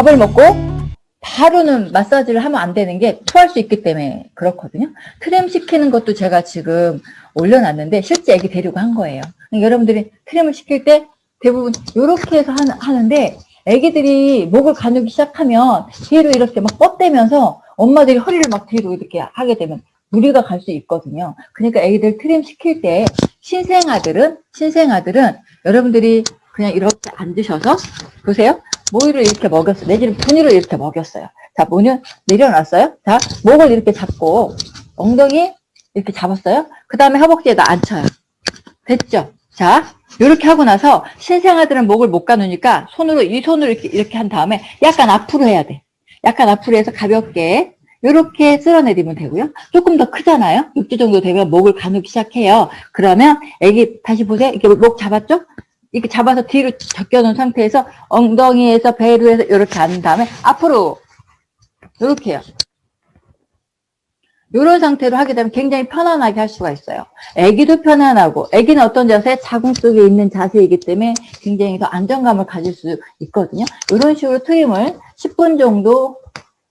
밥을 먹고 바로는 마사지를 하면 안 되는 게 토할 수 있기 때문에 그렇거든요. 트림 시키는 것도 제가 지금 올려놨는데 실제 애기 데리고 한 거예요. 그러니까 여러분들이 트림을 시킬 때 대부분 이렇게 해서 하는- 하는데 애기들이 목을 가누기 시작하면 뒤로 이렇게 막 뻗대면서 엄마들이 허리를 막 뒤로 이렇게 하게 되면 무리가 갈 수 있거든요. 그러니까 애기들 트림 시킬 때 신생아들은 신생아들은 여러분들이 그냥 이렇게 앉으셔서 보세요. 모유를 이렇게 먹였어요. 내지는 분유를 이렇게 먹였어요. 자, 모유 내려놨어요. 자, 목을 이렇게 잡고 엉덩이 이렇게 잡았어요. 그 다음에 허벅지에다 앉혀요. 됐죠? 자, 이렇게 하고 나서 신생아들은 목을 못 가누니까 손으로 이 손으로 이렇게, 이렇게 한 다음에 약간 앞으로 해야 돼. 약간 앞으로 해서 가볍게 이렇게 쓸어내리면 되고요. 조금 더 크잖아요. 6주 정도 되면 목을 가누기 시작해요. 그러면 애기 다시 보세요. 이렇게 목 잡았죠? 이렇게 잡아서 뒤로 적겨놓은 상태에서 엉덩이에서 배로 해서 이렇게 앉은 다음에 앞으로 이렇게 해요. 이런 상태로 하게 되면 굉장히 편안하게 할 수가 있어요. 아기도 편안하고 아기는 어떤 자세? 자궁 속에 있는 자세이기 때문에 굉장히 더 안정감을 가질 수 있거든요. 이런 식으로 트임을 10분 정도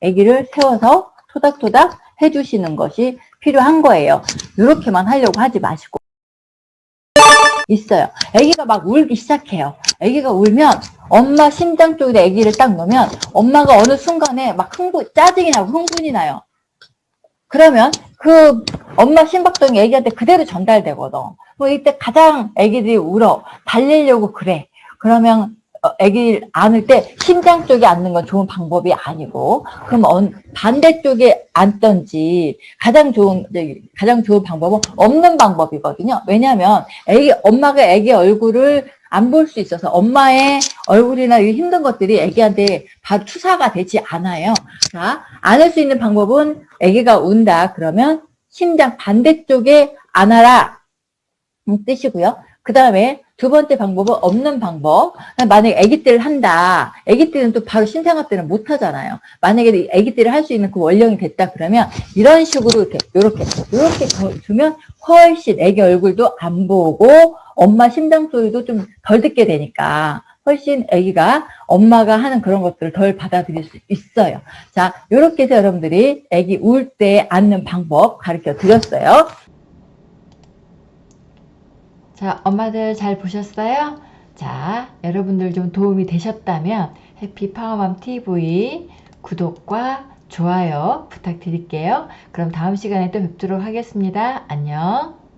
아기를 세워서 토닥토닥 해주시는 것이 필요한 거예요. 이렇게만 하려고 하지 마시고 있어요. 아기가 막 울기 시작해요. 아기가 울면 엄마 심장 쪽에 아기를 딱 놓으면 엄마가 어느 순간에 막 흥분, 짜증이 나고 흥분이 나요. 그러면 그 엄마 심박동이 애기한테 그대로 전달되거든. 뭐 이때 가장 애기들이 울어. 달리려고 그래. 그러면 어, 애기를 안을 때 심장 쪽에 앉는 건 좋은 방법이 아니고 그럼 언- 반대쪽에 앉던지 가장 좋은 가장 좋은 방법은 없는 방법이거든요. 왜냐하면 애기 엄마가 애기 얼굴을 안 볼 수 있어서 엄마의 얼굴이나 이 힘든 것들이 애기한테 바로 투사가 되지 않아요. 자, 안을 수 있는 방법은 아기가 운다 그러면 심장 반대쪽에 안아라 음, 뜻이고요. 그 다음에 두 번째 방법은 없는 방법. 만약에 아기 때를 한다. 아기 때는 또 바로 신생아 때는 못 하잖아요. 만약에 아기 때를 할 수 있는 그 원령이 됐다 그러면 이런 식으로 이렇게 이렇게 이렇게 주면 훨씬 아기 얼굴도 안 보고 엄마 심장 소리도 좀 덜 듣게 되니까 훨씬 아기가 엄마가 하는 그런 것들을 덜 받아들일 수 있어요. 자, 이렇게 해서 여러분들이 아기 울 때 앉는 방법 가르쳐 드렸어요. 자, 엄마들 잘 보셨어요? 자, 여러분들 좀 도움이 되셨다면 해피 파워맘 TV 구독과 좋아요 부탁드릴게요. 그럼 다음 시간에 또 뵙도록 하겠습니다. 안녕.